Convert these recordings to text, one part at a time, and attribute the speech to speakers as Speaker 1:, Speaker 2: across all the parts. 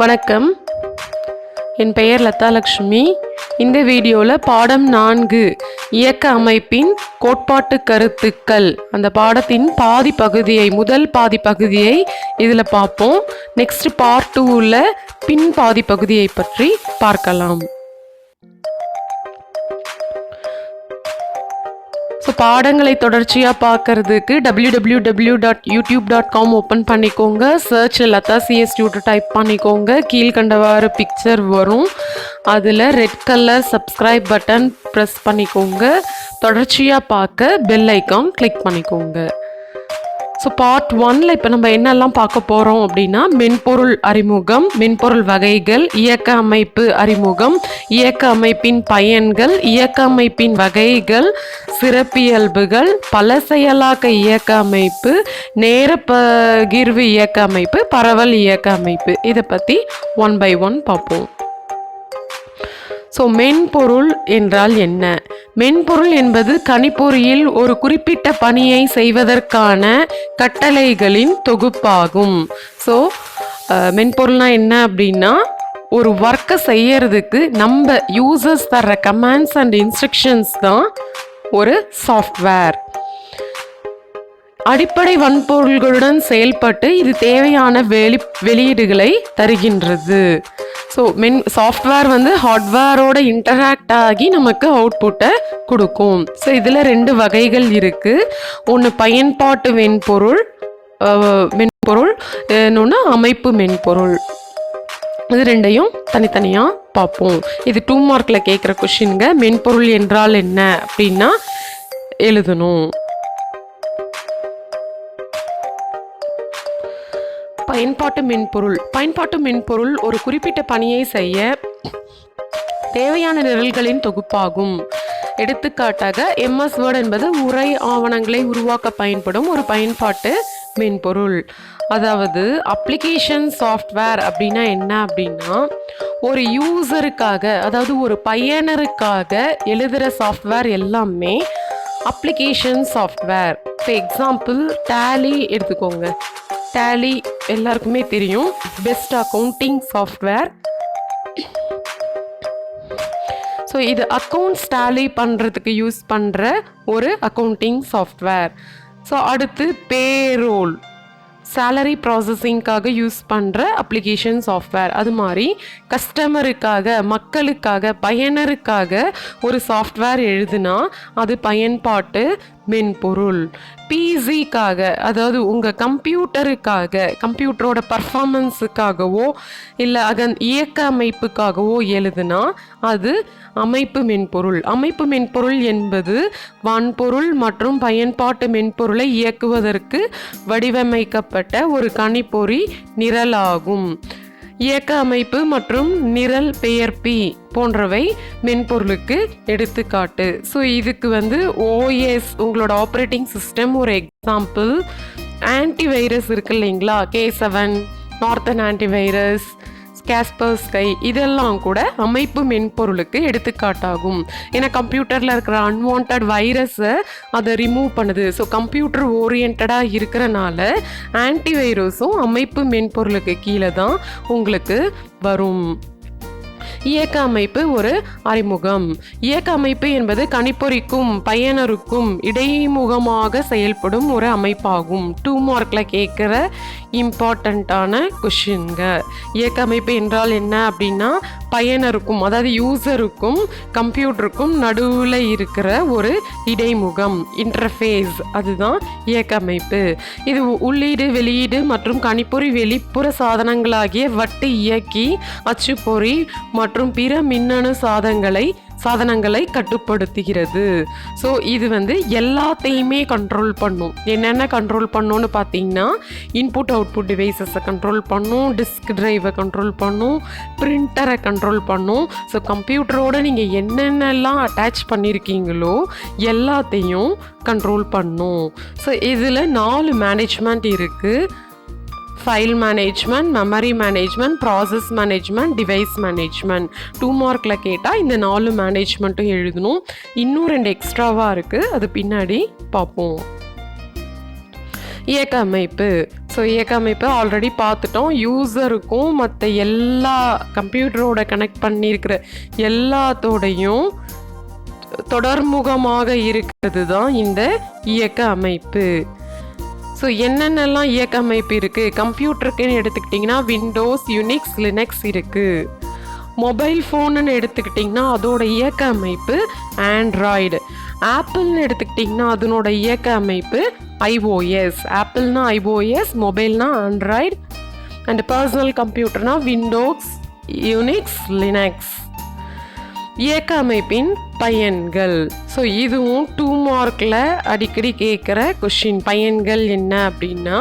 Speaker 1: வணக்கம். என் பெயர் லதா லக்ஷ்மி இந்த வீடியோவில் பாடம் நான்கு இயக்க அமைப்பின் கோட்பாட்டு கருத்துக்கள். அந்த பாடத்தின் பாதி பகுதியை முதல் பாதி பகுதியை இதில் பார்ப்போம். நெக்ஸ்ட் பார்ட் டூவில் பின் பாதி பகுதியை பற்றி பார்க்கலாம். ஸோ பாடங்களை தொடர்ச்சியாக பார்க்கறதுக்கு W W W dot YouTube dot com open பண்ணிக்கோங்க search Latha CS tutor type பண்ணிக்கோங்க. கீழ்கண்டவாறு பிக்சர் வரும். அதில் red colour subscribe button press பண்ணிக்கோங்க. தொடர்ச்சியாக பார்க்க பெல் ஐக்கான் கிளிக் பண்ணிக்கோங்க. ஸோ பார்ட் ஒன்ல இப்போ நம்ம என்னெல்லாம் பார்க்க போகிறோம் அப்படின்னா மென்பொருள் அறிமுகம் மென்பொருள் வகைகள் இயக்க அமைப்பு அறிமுகம் இயக்க அமைப்பின் பயன்கள் இயக்க அமைப்பின் வகைகள் சிறப்பியல்புகள் பல செயலாக்க இயக்க அமைப்பு நேர பகிர்வு இயக்க அமைப்பு பரவல் இயக்க அமைப்பு. இதை பற்றி ஒன் பை ஒன் பார்ப்போம். ஸோ மென்பொருள் என்றால் என்ன? மென்பொருள் என்பது கணிப்பொறியில் ஒரு குறிப்பிட்ட பணியை செய்வதற்கான கட்டளைகளின் தொகுப்பாகும். ஸோ மென்பொருள்னா என்ன அப்படின்னா ஒரு ஒர்க்கை செய்யறதுக்கு நம்ம யூசர்ஸ் தர்ற கமாண்ட்ஸ் அண்ட் இன்ஸ்ட்ரக்ஷன்ஸ் தான் ஒரு சாஃப்ட்வேர் அடிப்படை வன்பொருள்களுடன் செயல்பட்டு இது தேவையான வெளி வெளியீடுகளை தருகின்றது. ஸோ மென் சாஃப்ட்வேர் வந்து ஹார்ட்வேரோட இன்டராக்ட் ஆகி நமக்கு அவுட்புட்டை கொடுக்கும். ஸோ இதில் ரெண்டு வகைகள் இருக்குது ஒன்று பயன்பாட்டு மென்பொருள் மென்பொருள் இன்னொன்று அமைப்பு மென்பொருள். இது ரெண்டையும் தனித்தனியாக பார்ப்போம். இது டூ மார்க்கில் கேட்குற கொஷினுங்க மென்பொருள் என்றால் என்ன? அப்படின்னா எழுதணும். பயன்பாட்டு மென்பொருள். பயன்பாட்டு மென்பொருள் ஒரு குறிப்பிட்ட பணியை செய்ய தேவையான நிரல்களின் தொகுப்பாகும். எடுத்துக்காட்டாக எம்எஸ் வேர்ட் என்பது உரை ஆவணங்களை உருவாக்க பயன்படும் ஒரு பயன்பாட்டு மென்பொருள். அதாவது அப்ளிகேஷன் சாஃப்ட்வேர் அப்படின்னா என்ன அப்படின்னா ஒரு யூசருக்காக அதாவது ஒரு பயனருக்காக எழுதுகிற சாஃப்ட்வேர் எல்லாமே அப்ளிகேஷன் சாஃப்ட்வேர் இப்போ எக்ஸாம்பிள் டேலி எடுத்துக்கோங்க. டேலி எல்லாருக்குமே தெரியும். பெஸ்ட் அக்கௌண்டிங் சாஃப்ட்வேர் ஸோ இது அக்கௌண்ட்ஸ் டேலி பண்ணுறதுக்கு யூஸ் பண்ணுற ஒரு அக்கௌண்டிங் சாஃப்ட்வேர் ஸோ அடுத்து பேரோல் சேலரி ப்ராசஸிங்க்காக யூஸ் பண்ணுற அப்ளிகேஷன் சாஃப்ட்வேர் அது மாதிரி கஸ்டமருக்காக மக்களுக்காக பயனருக்காக ஒரு சாஃப்ட்வேர் எழுதுனா அது பயன்பாட்டு மென்பொருள் பிசிக்காக அதாவது உங்கள் கம்ப்யூட்டருக்காக கம்ப்யூட்டரோட பர்ஃபார்மன்ஸுக்காகவோ இல்லை அதன் இயக்க அமைப்புக்காகவோ எழுதுனா அது அமைப்பு மென்பொருள். அமைப்பு மென்பொருள் என்பது வன்பொருள் மற்றும் பயன்பாட்டு மென்பொருளை இயக்குவதற்கு வடிவமைக்கப்பட்ட ஒரு கணிப்பொறி நிரலாகும். இயக்க அமைப்பு மற்றும் நிரல் பெயர்ப்பி போன்றவை மென்பொருளுக்கு எடுத்துக்காட்டு. ஸோ இதுக்கு வந்து ஓஎஸ் உங்களோட ஆப்ரேட்டிங் சிஸ்டம் ஒரு எக்ஸாம்பிள் ஆன்டிவைரஸ் இருக்கு இல்லைங்களா? K seven Norton antivirus Kaspersky இதெல்லாம் கூட அமைப்பு மென்பொருளுக்கு எடுத்துக்காட்டாகும். ஏன்னா கம்ப்யூட்டரில் இருக்கிற அன்வான்ட் வைரஸை அதை ரிமூவ் பண்ணுது. ஸோ கம்ப்யூட்டர் ஓரியன்டாக இருக்கிறனால ஆன்டிவைரஸும் அமைப்பு மென்பொருளுக்கு கீழே தான் உங்களுக்கு வரும். இயக்க அமைப்பு ஒரு அறிமுகம். இயக்க அமைப்பு என்பது கணிப்பொறிக்கும் பயனருக்கும் இடைமுகமாக செயல்படும் ஒரு அமைப்பாகும். டூ மார்க்கில் கேட்குற இம்பார்ட்டண்ட்டான கொஷின்ங்க. இயக்க அமைப்பு என்றால் என்ன அப்படின்னா பயனருக்கும் அதாவது யூசருக்கும் கம்ப்யூட்டருக்கும் நடுவில் இருக்கிற ஒரு இடைமுகம் இன்டர்ஃபேஸ். அதுதான் இயக்க அமைப்பு இது உள்ளீடு வெளியீடு மற்றும் கணிப்பொறி வெளிப்புற சாதனங்களாகிய வட்டு இயக்கி அச்சுப்பொறி மற்றும் பிற மின்னணு சாதங்களை சாதனங்களை கட்டுப்படுத்துகிறது. ஸோ இது வந்து எல்லாத்தையுமே கண்ட்ரோல் பண்ணும். என்னென்ன கண்ட்ரோல் பண்ணும்னு பார்த்தீங்கன்னா இன்புட் அவுட்புட் டிவைசஸை கண்ட்ரோல் பண்ணும் டிஸ்க் ட்ரைவை கண்ட்ரோல் பண்ணும் பிரிண்டரை கண்ட்ரோல் பண்ணும். ஸோ கம்ப்யூட்டரோட நீங்கள் என்னென்னலாம் அட்டாச் பண்ணியிருக்கீங்களோ எல்லாத்தையும் கண்ட்ரோல் பண்ணும். ஸோ இதில் நாலு மேனேஜ்மெண்ட் இருக்குது file management memory management process management device management two மார்க்கில் கேட்டால் இந்த நாலு மேனேஜ்மெண்ட்டும் எழுதணும். இன்னும் ரெண்டு எக்ஸ்ட்ராவாக இருக்குது அது பின்னாடி பார்ப்போம் இயக்க அமைப்பு. ஸோ இயக்க அமைப்பு ஆல்ரெடி பார்த்துட்டோம். யூஸருக்கும் மற்ற எல்லா கம்ப்யூட்டரோட கனெக்ட் பண்ணியிருக்கிற எல்லாத்தோடையும் தொடர்முகமாக இருக்கிறது தான் இந்த இயக்க அமைப்பு. ஸோ என்னென்னலாம் இயக்க அமைப்பு இருக்குது கம்ப்யூட்டருக்குன்னு எடுத்துக்கிட்டிங்கன்னா விண்டோஸ் யூனிக்ஸ் லினக்ஸ் இருக்குது மொபைல் ஃபோனுன்னு எடுத்துக்கிட்டிங்கன்னா அதோட இயக்க அமைப்பு ஆண்ட்ராய்டு ஆப்பிள்னு எடுத்துக்கிட்டிங்கன்னா அதனோட இயக்க அமைப்பு ஐஓஎஸ் ஆப்பிள்னா ஐஓஎஸ் மொபைல்னா ஆண்ட்ராய்டு அண்ட் பர்சனல் கம்ப்யூட்டர்னால் விண்டோஸ் யூனிக்ஸ் லினக்ஸ் இயக்க அமைப்பின் பயன்கள். ஸோ இதுவும் டூ மார்க்கில் அடிக்கடி கேட்குற கொஷின் பயன்கள் என்ன அப்படின்னா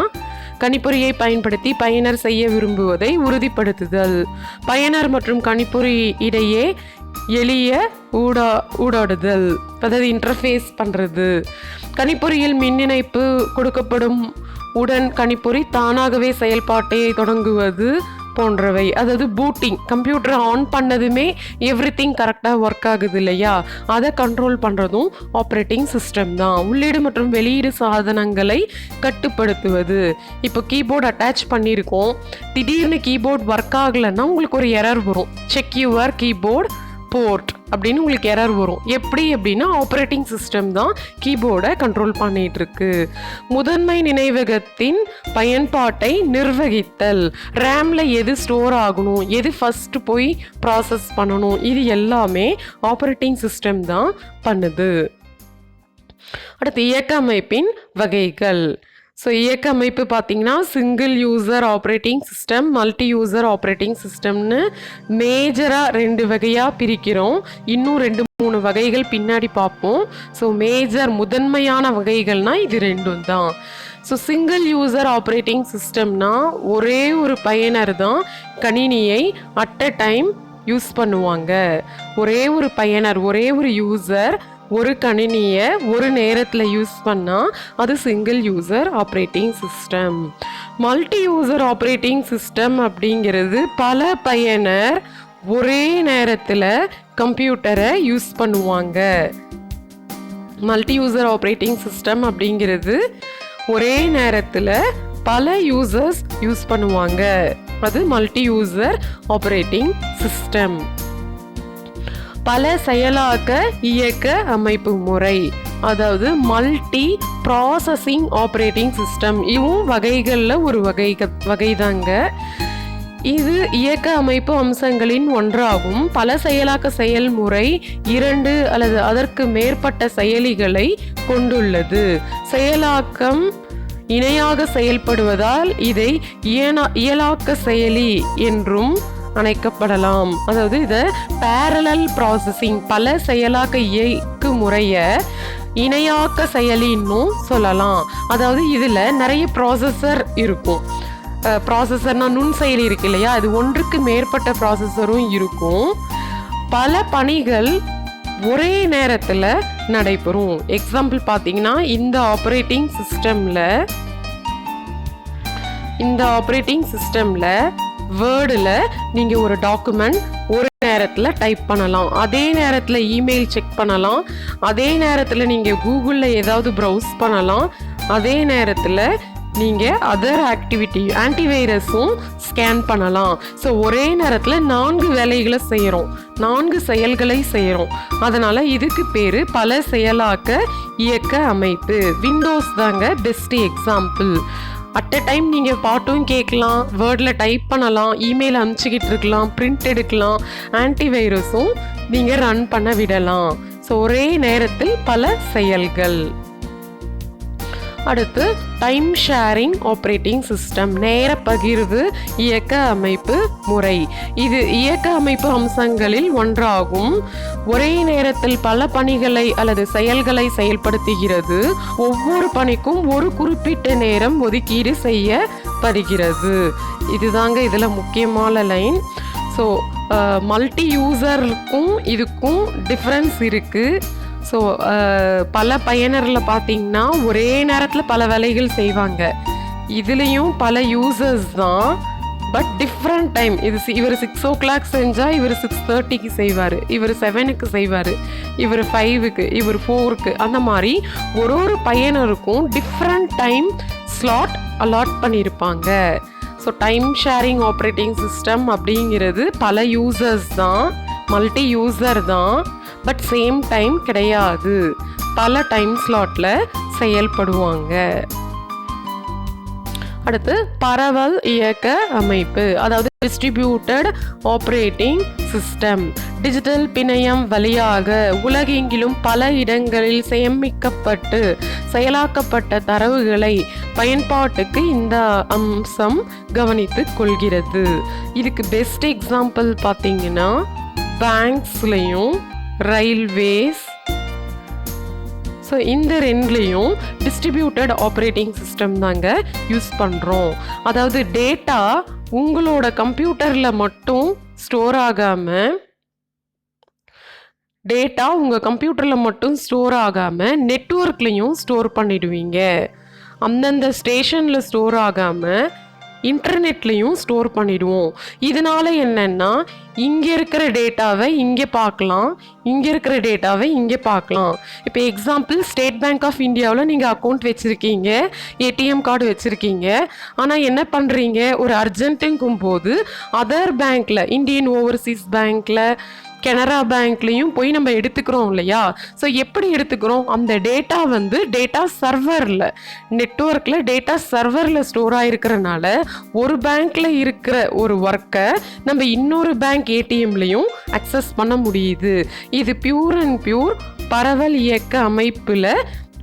Speaker 1: கணிப்பொறியை பயன்படுத்தி பயனர் செய்ய விரும்புவதை உறுதிப்படுத்துதல். பயனர் மற்றும் கணிப்பொறி இடையே எளிய ஊடா ஊடாடுதல். அதாவது இன்டர்ஃபேஸ் பண்ணுறது கணிப்பொறியில் மின் இணைப்பு கொடுக்கப்படும் உடன் கணிப்பொறி தானாகவே செயல்பாட்டை தொடங்குவது. போன்றவை. அதாவது பூட்டிங் கம்ப்யூட்டர் ஆன் பண்ணதுமே எவ்ரி திங் கரெக்டாக ஒர்க் ஆகுது இல்லையா? அதை கண்ட்ரோல் பண்ணுறதும் ஆப்ரேட்டிங் சிஸ்டம் தான். உள்ளீடு மற்றும் வெளியீடு சாதனங்களை கட்டுப்படுத்துவது. இப்போ கீபோர்டு அட்டாச் பண்ணியிருக்கோம். திடீர்னு கீபோர்ட் ஒர்க் ஆகலைன்னா உங்களுக்கு ஒரு எரர் வரும். செக் யூஆர் கீபோர்டு போர்ட் அப்படின்னு உங்களுக்கு எரர் வரும். எப்படி அப்படின்னா ஆப்ரேட்டிங் சிஸ்டம் தான் கீபோர்டை கண்ட்ரோல் பண்ணிட்டு இருக்கு முதன்மை நினைவகத்தின் பயன்பாட்டை நிர்வகித்தல். ரேமில் எது ஸ்டோர் ஆகணும் எது ஃபர்ஸ்ட் போய் ப்ராசஸ் பண்ணணும் இது எல்லாமே ஆப்ரேட்டிங் சிஸ்டம் தான் பண்ணுது. அடுத்து இயக்க அமைப்பின் வகைகள். ஸோ இயக்க அமைப்பு பார்த்தீங்கன்னா single user operating system multi user operating சிஸ்டம்னு மேஜராக ரெண்டு வகையாக பிரிக்கிறோம். இன்னும் ரெண்டு மூணு வகைகள் பின்னாடி பார்ப்போம். ஸோ மேஜர் முதன்மையான வகைகள்னா இது ரெண்டும் தான். ஸோ சிங்கிள் யூசர் ஆப்ரேட்டிங் சிஸ்டம்னா ஒரே ஒரு பயனர் தான் கணினியை அட் அ டைம் யூஸ் பண்ணுவாங்க. ஒரே ஒரு பயனர் ஒரே ஒரு யூசர் ஒரு கணினியை ஒரு நேரத்தில் யூஸ் பண்ணால் அது single user operating system multi user operating system அப்படிங்கிறது பல பயனர் ஒரே நேரத்தில் கம்ப்யூட்டரை யூஸ் பண்ணுவாங்க. மல்டி யூசர் ஆப்ரேட்டிங் சிஸ்டம் அப்படிங்கிறது ஒரே நேரத்தில் பல யூசர்ஸ் யூஸ் பண்ணுவாங்க. அது மல்டி யூசர் ஆப்ரேட்டிங் சிஸ்டம் பல செயலாக்க இயக்க அமைப்பு முறை. அதாவது மல்டி ப்ராசஸிங் ஆப்ரேட்டிங் சிஸ்டம் இதுவும் வகைகளில் ஒரு வகை வகைதாங்க. இது இயக்க அமைப்பு அம்சங்களின் ஒன்றாகும். பல செயலாக்க செயல்முறை இரண்டு அல்லது அதற்கு மேற்பட்ட செயலிகளை கொண்டுள்ளது. செயலாக்கம் இணையாக செயல்படுவதால் இதை இயனா இயலாக்க செயலி என்றும் அணைக்கப்படலாம். அதாவது இதை பேரலல் ப்ராசஸிங் பல செயலாக்க இயக்கு முறையை இணையாக்க செயலின்னும் சொல்லலாம். அதாவது இதில் நிறைய ப்ராசஸர் இருக்கும். ப்ராசஸர்னா நுண் செயலி இருக்கு இல்லையா? அது ஒன்றுக்கு மேற்பட்ட ப்ராசஸரும் இருக்கும். பல பணிகள் ஒரே நேரத்தில் நடைபெறும். எக்ஸாம்பிள் பார்த்தீங்கன்னா இந்த ஆப்ரேட்டிங் சிஸ்டமில் இந்த ஆப்ரேட்டிங் சிஸ்டமில் வேர்டில் நீங்கள் ஒரு டாக்குமெண்ட் ஒரு நேரத்தில் டைப் பண்ணலாம். அதே நேரத்தில் இமெயில் செக் பண்ணலாம். அதே நேரத்தில் நீங்கள் கூகுளில் ஏதாவது ப்ரௌஸ் பண்ணலாம். அதே நேரத்தில் நீங்கள் அதர் ஆக்டிவிட்டி ஆன்டிவைரஸும் ஸ்கேன் பண்ணலாம். ஸோ ஒரே நேரத்தில் நான்கு வேலைகளை செய்கிறோம் நான்கு செயல்களை செய்கிறோம் அதனால் இதுக்கு பேர் பல செயலாக்க இயக்க அமைப்பு. விண்டோஸ் தாங்க best example at a time நீங்கள் பாட்டும் கேட்கலாம் வேர்டில் டைப் பண்ணலாம் இமெயில் அனுப்பிச்சிக்கிட்டு இருக்கலாம் பிரிண்ட் எடுக்கலாம் ஆன்டிவைரஸும் நீங்கள் ரன் பண்ண விடலாம். ஸோ ஒரே நேரத்தில் பல செயல்கள். அடுத்து டைம் ஷேரிங் ஆப்ரேட்டிங் சிஸ்டம் நேர பகிர்வு இயக்க அமைப்பு முறை. இது இயக்க அமைப்பு அம்சங்களில் ஒன்றாகும். ஒரே நேரத்தில் பல பணிகளை அல்லது செயல்களை செயல்படுத்துகிறது. ஒவ்வொரு பணிக்கும் ஒரு குறிப்பிட்ட நேரம் ஒதுக்கீடு செய்யப்படுகிறது. இதுதாங்க இதில் முக்கியமான லைன் ஸோ மல்டி யூசருக்கும் இதுக்கும் டிஃப்ரென்ஸ் இருக்குது ஸோ uh, பல பயனரில் பார்த்தீங்கன்னா ஒரே நேரத்தில் பல வேலைகள் செய்வாங்க. இதுலேயும் பல யூசர்ஸ் தான் பட் டிஃப்ரெண்ட் டைம் இது இவர் சிக்ஸ் ஓ கிளாக் செஞ்சால் இவர் சிக்ஸ் தேர்ட்டிக்கு செய்வார் இவர் செவனுக்கு செய்வார் இவர் ஃபைவுக்கு இவர் ஃபோருக்கு அந்த மாதிரி ஒரு ஒரு பயனருக்கும் டிஃப்ரெண்ட் டைம் ஸ்லாட் அலாட் பண்ணியிருப்பாங்க so time sharing operating system அப்படிங்கிறது பல யூசர்ஸ் தான் மல்டி யூசர் தான் பட் சேம் டைம் கிடையாது. பல டைம் ஸ்லாட்டில் செயல்படுவாங்க. அடுத்து பரவல் இயக்க அமைப்பு அதாவது டிஸ்ட்ரிபியூட்டட் ஆப்ரேட்டிங் சிஸ்டம் டிஜிட்டல் பிணையம் வழியாக உலகெங்கிலும் பல இடங்களில் சேமிக்கப்பட்டு செயலாக்கப்பட்ட தரவுகளை பயன்பாட்டுக்கு இந்த அம்சம் கவனித்துக் கொள்கிறது. இதுக்கு பெஸ்ட் எக்ஸாம்பிள் பார்த்தீங்கன்னா பேங்க்ஸ்லையும் ரயில்வேஸ் ஸோ இந்த ரெண்டுலேயும் டிஸ்ட்ரிபியூட்டட் ஆப்ரேட்டிங் சிஸ்டம் தாங்க யூஸ் பண்ணுறோம் அதாவது டேட்டா உங்களோட கம்ப்யூட்டரில் மட்டும் ஸ்டோர் ஆகாமல் டேட்டா உங்கள் கம்ப்யூட்டரில் மட்டும் ஸ்டோர் ஆகாமல் நெட்ஒர்க்லேயும் ஸ்டோர் பண்ணிடுவீங்க. அந்தந்த ஸ்டேஷனில் ஸ்டோர் ஆகாமல் இன்டர்நெட்லேயும் ஸ்டோர் பண்ணிடுவோம். இதனால் என்னென்னா இங்கே இருக்கிற டேட்டாவை இங்கே பார்க்கலாம் இங்கே இருக்கிற டேட்டாவை இங்கே பார்க்கலாம். இப்போ எக்ஸாம்பிள் ஸ்டேட் பேங்க் ஆஃப் இந்தியாவில் நீங்கள் அக்கௌண்ட் வச்சுருக்கீங்க ஏடிஎம் கார்டு வச்சுருக்கீங்க. ஆனால் என்ன பண்ணுறீங்க ஒரு அர்ஜென்ட்டுங்கும் போது அதர் பேங்க்கில் இந்தியன் ஓவர்சீஸ் பேங்க்கில் கனரா பேங்க்லேயும் போய் நம்ம எடுத்துக்கிறோம் இல்லையா? ஸோ எப்படி எடுத்துக்கிறோம்? அந்த டேட்டா வந்து டேட்டா சர்வரில் நெட்ஒர்க்கில் டேட்டா சர்வரில் ஸ்டோர் ஆகிருக்கிறனால ஒரு பேங்க்கில் இருக்கிற ஒரு ஒர்க்கை நம்ம இன்னொரு பேங்க் ஏடிஎம்லையும் அக்சஸ் பண்ண முடியுது. இது பியூர் அண்ட் பியூர் பரவல் இயக்க அமைப்பில்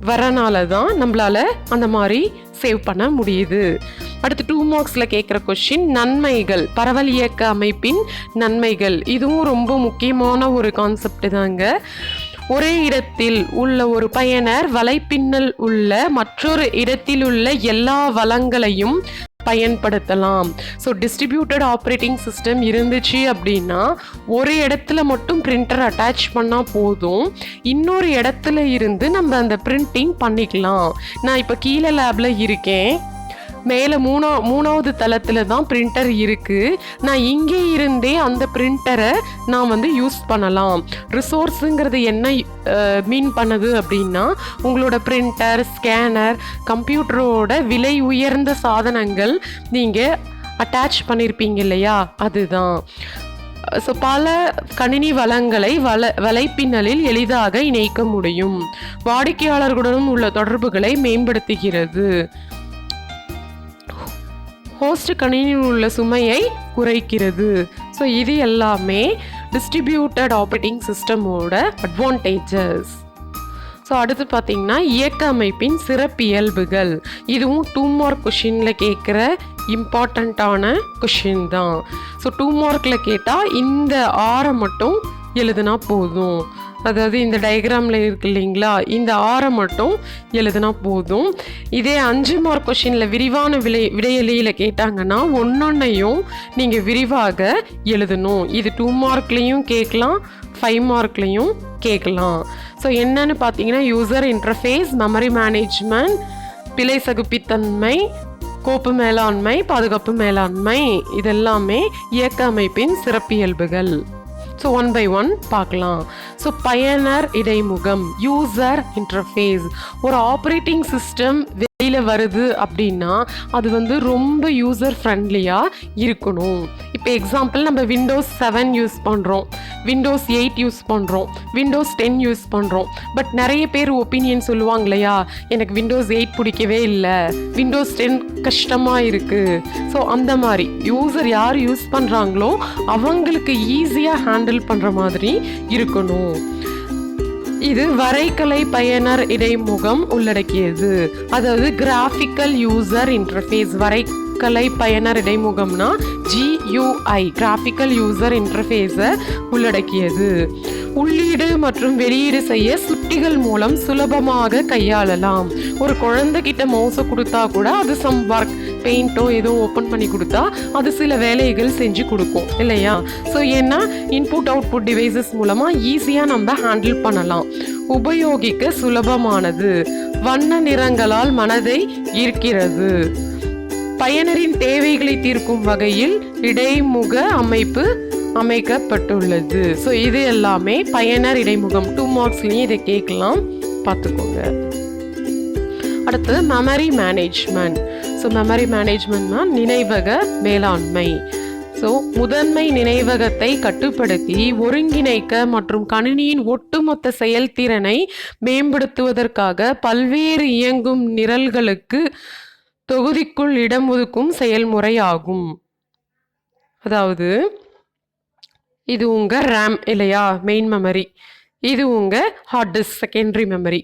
Speaker 1: வரனால தான் நம்மளால அந்த மாதிரி சேவ் பண்ண முடியுது. அடுத்து டூ மார்க்ஸில் கேட்குற கொஷின் நன்மைகள். பரவல் இயக்க அமைப்பின் நன்மைகள். இதுவும் ரொம்ப முக்கியமான ஒரு கான்செப்ட் தாங்க. ஒரே இடத்தில் உள்ள ஒரு பயனர் வலைப்பின்னல் உள்ள மற்றொரு இடத்தில் உள்ள எல்லா வளங்களையும் பயன்படுத்தலாம். ஸோ டிஸ்ட்ரிபியூட்டட் ஆப்ரேட்டிங் சிஸ்டம் இருந்துச்சு அப்படின்னா ஒரு இடத்துல மட்டும் பிரிண்டர் அட்டாச் பண்ணால் போதும். இன்னொரு இடத்துல இருந்து நம்ம அந்த பிரிண்டிங் பண்ணிக்கலாம். நான் இப்போ கீழே லேபில் இருக்கேன். மேலே மூணா மூணாவது தளத்தில் தான் பிரிண்டர் இருக்குது நான் இங்கே இருந்தே அந்த பிரிண்டரை நான் வந்து யூஸ் பண்ணலாம். ரிசோர்ஸுங்கிறது என்ன மீன் பண்ணுது அப்படின்னா உங்களோட பிரிண்டர் ஸ்கேனர் கம்ப்யூட்டரோட விலை உயர்ந்த சாதனங்கள் நீங்கள் அட்டாச் பண்ணியிருப்பீங்க இல்லையா? அதுதான். ஸோ பல கணினி வளங்களை வல வலைப்பின்னலில் எளிதாக இணைக்க முடியும். வாடிக்கையாளர்களுடன் உள்ள தொடர்புகளை மேம்படுத்துகிறது. ஹோஸ்ட் கணினியில் உள்ள சுமையை குறைக்கிறது. ஸோ இது எல்லாமே டிஸ்ட்ரிபியூட்டட் ஆப்ரேட்டிங் சிஸ்டமோட அட்வான்டேஜஸ் ஸோ அடுத்து பார்த்தீங்கன்னா இயக்க அமைப்பின் சிறப்பியல்புகள். இதுவும் டூ மார்க் கொஷினில் கேட்குற இம்பார்ட்டண்ட்டான கொஷின் தான். ஸோ டூ மார்க்கில் கேட்டால் இந்த ஆரை மட்டும் எழுதுனா போதும். அதாவது இந்த டயக்ராமில் இருக்கு இல்லைங்களா? இந்த ஆரை மட்டும் எழுதுனா போதும். இதே அஞ்சு மார்க் கொஷினில் விரிவான விலை விடையெளியில் கேட்டாங்கன்னா ஒன்றொன்னையும் நீங்கள் விரிவாக எழுதணும். இது டூ மார்க்லேயும் கேட்கலாம் ஃபைவ் மார்க்லேயும் கேட்கலாம். ஸோ என்னன்னு பார்த்தீங்கன்னா யூசர் இன்டர்ஃபேஸ் மெமரி மேனேஜ்மெண்ட் பிழை சகுப்பித்தன்மை கோப்பு மேலாண்மை பாதுகாப்பு மேலாண்மை இதெல்லாமே இயக்க அமைப்பின் சிறப்பியல்புகள். ஸோ ஒன் பை ஒன் பார்க்கலாம். ஸோ பயனர் இடைமுகம் யூசர் இன்டர்ஃபேஸ் ஒரு ஆப்ரேட்டிங் சிஸ்டம் வெளியில் வருது அப்படின்னா அது வந்து ரொம்ப யூசர் ஃப்ரெண்ட்லியாக இருக்கணும். இப்போ எக்ஸாம்பிள் நம்ம விண்டோஸ் செவன் யூஸ் பண்ணுறோம் விண்டோஸ் எயிட் யூஸ் பண்ணுறோம் விண்டோஸ் டென் யூஸ் பண்ணுறோம் பட் நிறைய பேர் ஒப்பீனியன் சொல்லுவாங்க இல்லையா? எனக்கு விண்டோஸ் எயிட் பிடிக்கவே இல்லை. விண்டோஸ் டென் கஷ்டமாக இருக்குது ஸோ அந்த மாதிரி யூசர் யார் யூஸ் பண்ணுறாங்களோ அவங்களுக்கு ஈஸியாக ஹேண்டில் பண்ணுற மாதிரி இருக்கணும். இது வரைகலை பயனர் இடைமுகம் உள்ளடக்கியது. அதாவது கிராஃபிக்கல் யூசர் இன்டர்ஃபேஸ் வரை கலை பயனர் இடைமுகம்னா ஜியூஐ கிராஃபிக்கல் யூசர் இன்டர்ஃபேஸை உள்ளடக்கியது. உள்ளீடு மற்றும் வெளியீடு செய்ய சுட்டிகள் மூலம் சுலபமாக கையாளலாம். ஒரு குழந்தைகிட்ட மவுசை கொடுத்தா கூட அது சம் ஒர்க் பெயிண்ட்டோ ஏதோ ஓப்பன் பண்ணி கொடுத்தா அது சில வேலைகள் செஞ்சு கொடுக்கும் இல்லையா? ஸோ ஏன்னா இன்புட் அவுட்புட் டிவைசஸ் மூலமாக ஈஸியாக நம்ம ஹேண்டில் பண்ணலாம். உபயோகிக்க சுலபமானது. வண்ண நிறங்களால் மனதை ஈர்க்கிறது. பயனரின் தேவைகளை தீர்க்கும் வகையில் இடைமுக அமைப்பு அமைக்கப்பட்டுள்ளது. ஸோ இது எல்லாமே பயனர் இடைமுகம். டூ மார்க்ஸ்லேயும் இதை கேட்கலாம். பார்த்துக்கோங்க. அடுத்து மெமரி மேனேஜ்மெண்ட் ஸோ மெமரி மேனேஜ்மெண்ட்னா நினைவக மேலாண்மை. ஸோ முதன்மை நினைவகத்தை கட்டுப்படுத்தி ஒருங்கிணைக்க மற்றும் கணினியின் ஒட்டுமொத்த செயல்திறனை மேம்படுத்துவதற்காக பல்வேறு இயங்கும் நிரல்களுக்கு தொகுதிக்குள் இடம் ஒதுக்கும் செயல்முறை ஆகும் அதாவது இது உங்கள் ரேம் இல்லையா? மெயின் மெமரி இது உங்கள் hard disk secondary memory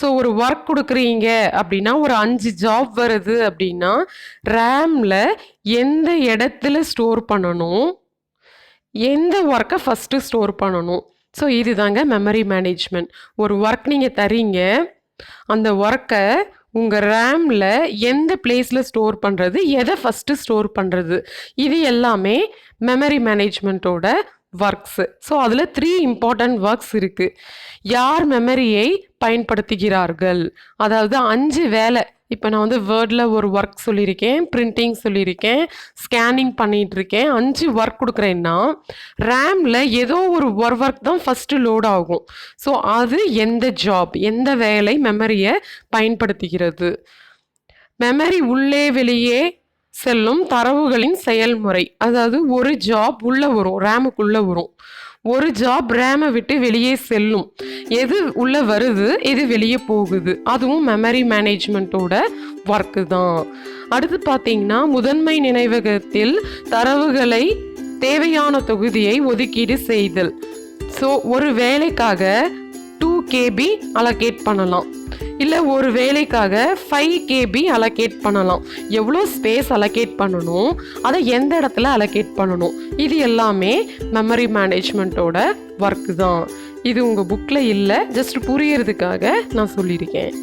Speaker 1: so ஒரு ஒர்க் கொடுக்குறீங்க அப்படின்னா ஒரு அஞ்சு ஜாப் வருது அப்படின்னா ரேமில் எந்த இடத்துல ஸ்டோர் பண்ணணும்? எந்த ஒர்க்கை ஃபஸ்ட்டு ஸ்டோர் பண்ணணும்? ஸோ இதுதாங்க மெமரி மேனேஜ்மெண்ட் ஒரு ஒர்க் நீங்கள் தரீங்க அந்த ஒர்க்கை உங்கள் ரேமில் எந்த பிளேஸில் ஸ்டோர் பண்ணுறது எதை ஃபஸ்ட்டு ஸ்டோர் பண்ணுறது இது எல்லாமே மெமரி மேனேஜ்மெண்ட்டோட ஒர்க்ஸு ஸோ அதில் த்ரீ இம்பார்ட்டண்ட் ஒர்க்ஸ் இருக்குது யார் மெமரியை பயன்படுத்துகிறார்கள்? அதாவது அஞ்சு வேலை இப்போ நான் வந்து வேர்டில் ஒரு ஒர்க் சொல்லியிருக்கேன் பிரிண்டிங் சொல்லியிருக்கேன் ஸ்கேனிங் பண்ணிகிட்ருக்கேன் அஞ்சு ஒர்க் கொடுக்குறேன்னா ரேமில் ஏதோ ஒரு ஒரு ஒர்க் தான் ஃபஸ்ட்டு லோட் ஆகும். ஸோ அது எந்த ஜாப் எந்த வேலை மெமரியை பயன்படுத்துகிறது? மெமரி உள்ளே வெளியே செல்லும் தரவுகளின் செயல்முறை. அதாவது ஒரு ஜாப் உள்ளே வரும் ரேமுக்குள்ளே வரும். ஒரு ஜாப் ரேமை விட்டு வெளியே செல்லும். எது உள்ளே வருது எது வெளியே போகுது. அதுவும் மெமரி மேனேஜ்மெண்ட்டோட ஒர்க்கு தான். அடுத்து பார்த்தீங்கன்னா முதன்மை நினைவகத்தில் தரவுகளை தேவையான தொகுதியை ஒதுக்கீடு செய்தல். ஸோ ஒரு வேலைக்காக டூ கேபி அலோகேட் பண்ணலாம். இல்லை ஒரு வேலைக்காக ஃபைவ் கேபி அலோகேட் பண்ணலாம். எவ்வளோ ஸ்பேஸ் அலோகேட் பண்ணணும் அதை எந்த இடத்துல அலோகேட் பண்ணணும்? இது எல்லாமே மெமரி மேனேஜ்மெண்ட்டோட ஒர்க்கு தான். இது உங்கள் புக்கில் இல்லை ஜஸ்ட் புரியறதுக்காக நான் சொல்லியிருக்கேன்.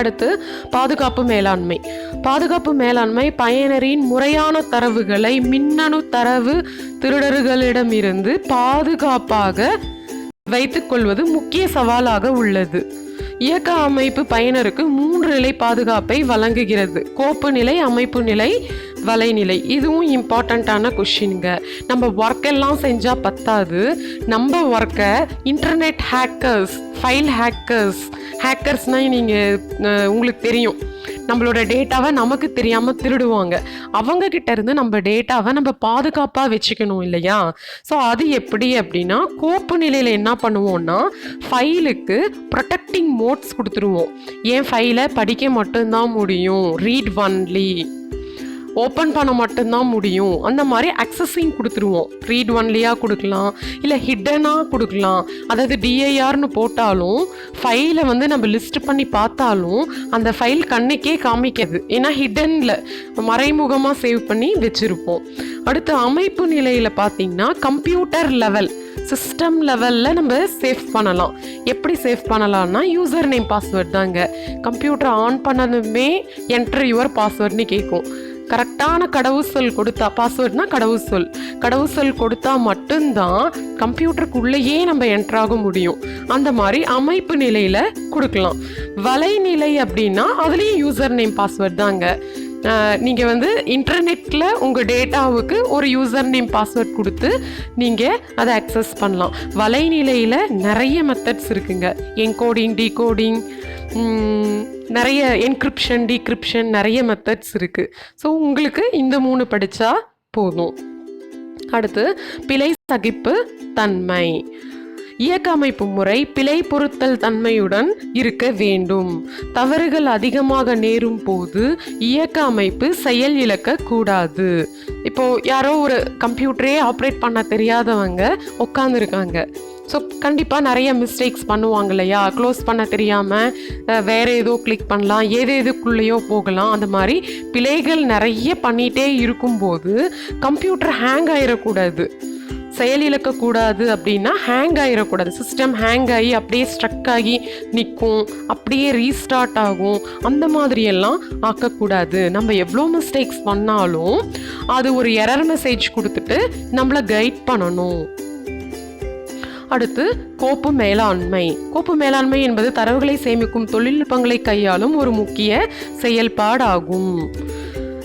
Speaker 1: அடுத்து பாதுகாப்பு மேலாண்மை. பாதுகாப்பு மேலாண்மை பயனரின் முறையான தரவுகளை மின்னணு தரவு திருடர்களிடமிருந்து பாதுகாப்பாக வைத்துக்கொள்வது முக்கிய சவாலாக உள்ளது. இயக்க அமைப்பு பயனருக்கு மூன்று நிலை பாதுகாப்பை வழங்குகிறது. கோப்பு நிலை அமைப்பு நிலை வலைநிலை இதுவும் இம்பார்ட்டண்ட்டான கொஷினுங்க நம்ம ஒர்க் எல்லாம் செஞ்சால் பத்தாது. நம்ம ஒர்க்கை இன்டர்நெட் ஹேக்கர்ஸ் ஃபைல் ஹேக்கர்ஸ் ஹேக்கர்ஸ்னால் நீங்கள் உங்களுக்கு தெரியும். நம்மளோட டேட்டாவை நமக்கு தெரியாமல் திருடுவாங்க. அவங்க கிட்ட இருந்து நம்ம டேட்டாவை நம்ம பாதுகாப்பாக வச்சுக்கணும் இல்லையா? ஸோ அது எப்படி அப்படின்னா கோப்பு நிலையில் என்ன பண்ணுவோம்னா ஃபைலுக்கு ப்ரொடெக்டிங் மோட்ஸ் கொடுத்துருவோம். என் ஃபைலை படிக்க மட்டும்தான் முடியும். ரீட் ஒன்லி ஓப்பன் பண்ண மட்டும்தான் முடியும். அந்த மாதிரி அக்சஸிங் கொடுத்துருவோம். ரீட் ஒன்லியாக கொடுக்கலாம். இல்லை ஹிட்டனாக கொடுக்கலாம். அதாவது டிஐஆர்னு போட்டாலும் ஃபைலை வந்து நம்ம லிஸ்ட் பண்ணி பார்த்தாலும் அந்த ஃபைல் கண்ணுக்கே காமிக்காது. ஏன்னா ஹிட்டனில் மறைமுகமாக சேவ் பண்ணி வச்சுருப்போம். அடுத்து அமைப்பு நிலையில் பார்த்தீங்கன்னா கம்ப்யூட்டர் லெவல் சிஸ்டம் லெவலில் நம்ம சேவ் பண்ணலாம். எப்படி சேவ் பண்ணலாம்னா யூசர் நேம் பாஸ்வேர்ட் தாங்க. கம்ப்யூட்டர் ஆன் பண்ணதுமே என்டர் யுவர் பாஸ்வேர்ட்னு கேட்கும். கரெக்டான கடவுச்சொல் கொடுத்தா பாஸ்வேர்ட்னா கடவுச்சொல். கடவுச்சொல் கொடுத்தா மட்டும்தான் கம்ப்யூட்டருக்குள்ளேயே நம்ம என்ட்ராக முடியும். அந்த மாதிரி அமைப்பு நிலையில் கொடுக்கலாம். வலைநிலை அப்படின்னா அதுலேயும் யூசர் நேம் பாஸ்வேர்ட் தாங்க நீங்கள் வந்து இன்டர்நெட்டில் உங்கள் டேட்டாவுக்கு ஒரு யூசர் நேம் பாஸ்வேர்ட் கொடுத்து நீங்கள் அதை அக்சஸ் பண்ணலாம். வலைநிலையில் நிறைய மெத்தட்ஸ் இருக்குங்க. என்கோடிங் டீகோடிங் நிறைய என்கிரிப்ஷன் டிகிரிப்ஷன் நிறைய மெத்தட்ஸ் இருக்குது ஸோ உங்களுக்கு இந்த மூணு படித்தா போதும். அடுத்து பிழை சகிப்பு தன்மை. இயக்க அமைப்பு முறை பிழை பொருத்தல் தன்மையுடன் இருக்க வேண்டும். தவறுகள் அதிகமாக நேரும் போது இயக்க அமைப்பு செயல் இழக்க கூடாது. இப்போ யாரோ ஒரு கம்ப்யூட்டரே ஆப்ரேட் பண்ண தெரியாதவங்க உட்காந்துருக்காங்க ஸோ கண்டிப்பாக நிறைய மிஸ்டேக்ஸ் பண்ணுவாங்க இல்லையா? க்ளோஸ் பண்ண தெரியாமல் வேறு ஏதோ கிளிக் பண்ணலாம் ஏது எதுக்குள்ளேயோ போகலாம். அந்த மாதிரி பிழைகள் நிறைய பண்ணிகிட்டே இருக்கும்போது கம்ப்யூட்டர் ஹேங் ஆகிடக்கூடாது செயலிழக்கக்கூடாது அப்படின்னா ஹேங் ஆகிடக்கூடாது சிஸ்டம் ஹேங் ஆகி அப்படியே ஸ்ட்ரக் ஆகி நிற்கும். அப்படியே ரீஸ்டார்ட் ஆகும். அந்த மாதிரியெல்லாம் ஆக்கக்கூடாது. நம்ம எவ்வளோ மிஸ்டேக்ஸ் பண்ணாலும் அது ஒரு எரர் மெசேஜ் கொடுத்துட்டு நம்மளை கைட் பண்ணணும். அடுத்து கோப்பு மேலாண்மை. கோப்பு மேலாண்மை என்பது தரவுகளை சேமிக்கும் தொழில்நுட்பங்களை கையாளும் ஒரு முக்கிய செயல்பாடாகும்.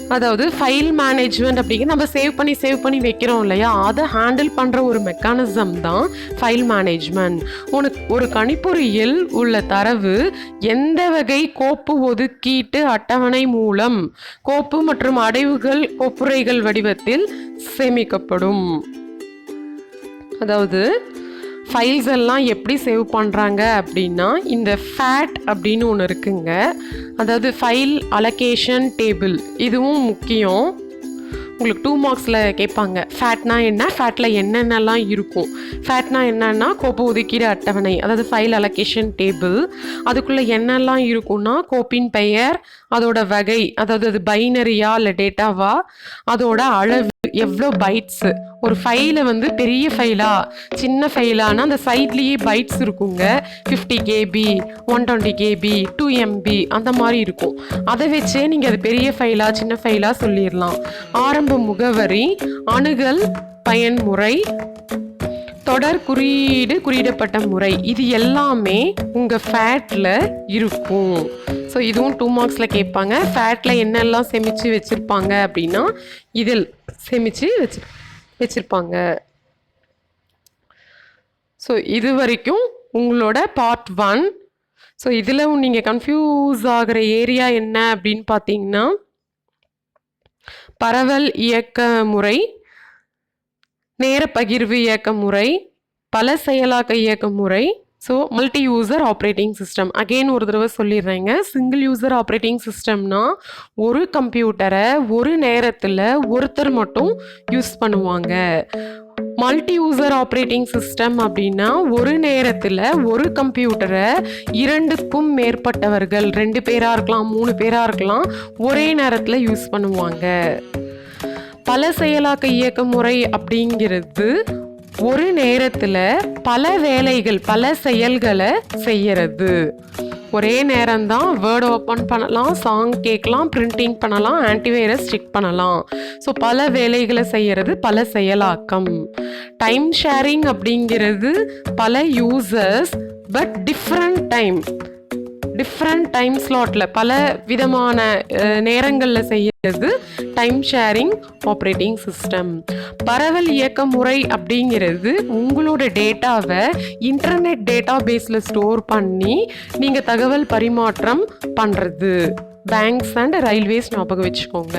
Speaker 1: அதாவது ஃபைல் மேனேஜ்மெண்ட் அப்படிங்கிற நம்ம சேவ் பண்ணி சேவ் பண்ணி வைக்கிறோம் இல்லையா? அதை ஹேண்டில் பண்ணுற ஒரு மெக்கானிசம் தான் ஃபைல் மேனேஜ்மெண்ட் உனக்கு ஒரு கணிப்பொறியில் உள்ள தரவு எந்த வகை கோப்பு ஒதுக்கீட்டு அட்டவணை மூலம் கோப்பு மற்றும் அடைவுகள் கோப்புரைகள் வடிவத்தில் சேமிக்கப்படும்? அதாவது ஃபைல்ஸ் எல்லாம் எப்படி சேவ் பண்ணுறாங்க அப்படின்னா இந்த ஃபேட் அப்படின்னு ஒன்று இருக்குங்க. அதாவது ஃபைல் அலகேஷன் டேபிள் இதுவும் முக்கியம். உங்களுக்கு டூ மார்க்ஸில் கேட்பாங்க. ஃபேட்னா என்ன? ஃபேட்டில் என்னென்னலாம் இருக்கும்? ஃபேட்னா என்னன்னா கோப்பு ஒதுக்கீடு அட்டவணை. அதாவது ஃபைல் அலகேஷன் டேபிள் அதுக்குள்ளே என்னெல்லாம் இருக்கும்னா கோப்பின் பெயர் அதோட வகை அதாவது அது பைனரியா இல்லை டேட்டாவா அதோட அளவு எவ்வளோ பைட்ஸு ஒரு ஃபைலை வந்து பெரிய ஃபைலா சின்ன ஃபைலானா அந்த சைட்லேயே பைட்ஸ் இருக்குங்க. Fifty KB one twenty KB two MB அந்த மாதிரி இருக்கும். அதை வச்சே நீங்கள் அது பெரிய ஃபைலா சின்ன ஃபைலா சொல்லிடலாம். ஆரம்ப முகவரி அணுகல் பயன்முறை தொடர் குறியீடு குறியிடப்பட்ட முறை. இது எல்லாமே உங்கள் ஃபேட்டில் இருக்கும். ஸோ இதுவும் டூ மார்க்ஸில் கேட்பாங்க. ஃபேட்டில் என்னெல்லாம் சேமித்து வச்சுருப்பாங்க அப்படின்னா இதில் சேமித்து வச்சு வச்சுருப்பாங்க. ஸோ இது வரைக்கும் உங்களோட பார்ட் ஒன் ஸோ இதில் நீங்கள் கன்ஃபியூஸ் ஆகிற ஏரியா என்ன அப்படின்னு பார்த்தீங்கன்னா பரவல் இயக்க முறை நேர பகிர்வு இயக்க முறை பல செயலாக்க இயக்க முறை so multi user operating system again ஒரு தடவை சொல்லிடுறேங்க. சிங்கிள் யூசர் ஆப்ரேட்டிங் சிஸ்டம்னா ஒரு கம்ப்யூட்டரை ஒரு நேரத்தில் ஒருத்தர் மட்டும் யூஸ் பண்ணுவாங்க. மல்டி யூசர் ஆப்ரேட்டிங் சிஸ்டம் அப்படின்னா ஒரு நேரத்தில் ஒரு கம்ப்யூட்டரை இரண்டுக்கும் மேற்பட்டவர்கள் ரெண்டு பேராக இருக்கலாம் மூணு பேராக இருக்கலாம் ஒரே நேரத்தில் யூஸ் பண்ணுவாங்க. பல செயலாக்க இயக்க முறை அப்படிங்கிறது ஒரு நேரத்தில் பல வேலைகள் பல செயல்களை செய்யறது. ஒரே நேரம்தான் வேர்டு ஓப்பன் பண்ணலாம் சாங் கேட்கலாம் பிரிண்டிங் பண்ணலாம் ஆன்டிவைரஸ் செக் பண்ணலாம். ஸோ பல வேலைகளை செய்யறது பல செயலாக்கம். டைம் ஷேரிங் அப்படிங்கிறது பல users but different time different time ஸ்லாட்டில் பல விதமான நேரங்களில் செய்யறது டைம் ஷேரிங் ஆப்ரேட்டிங் சிஸ்டம் பரவல் இயக்க முறை அப்படிங்கிறது உங்களோட டேட்டாவை இன்டர்நெட் டேட்டா பேஸில் ஸ்டோர் பண்ணி நீங்கள் தகவல் பரிமாற்றம் பண்ணுறது பேங்க்ஸ் அண்ட் ரயில்வேஸ் ஞாபகம் வச்சுக்கோங்க.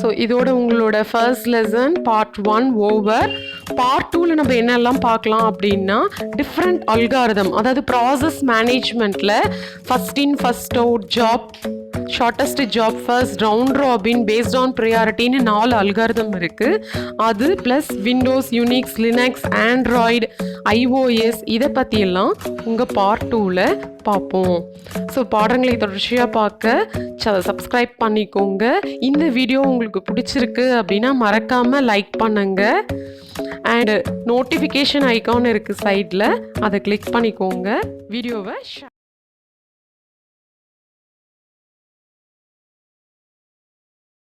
Speaker 1: ஸோ இதோட உங்களோட first lesson part one over part டூவில் நம்ம என்னெல்லாம் பார்க்கலாம் அப்படின்னா டிஃப்ரெண்ட் அல்காரதம் அதாவது process மேனேஜ்மெண்ட்டில் first in first out job shortest job first round robin based on ப்ரியாரிட்டின்னு நாலு அல்காரதம் இருக்குது அது plus Windows Unix Linux Android iOS இதை பற்றியெல்லாம் உங்கள் பார்ட் டூவில் பார்ப்போம். ஸோ பாடங்களை தொடர்ச்சியாக பார்க்க சப்ஸ்கிரைப் பண்ணிக்கோங்க. இந்த வீடியோ உங்களுக்கு பிடிச்சிருக்கு அப்படின்னா மறக்காமல் லைக் பண்ணுங்கள் அண்டு நோட்டிஃபிகேஷன் ஐக்கான் இருக்குது சைடில் அதை கிளிக் பண்ணிக்கோங்க. வீடியோவை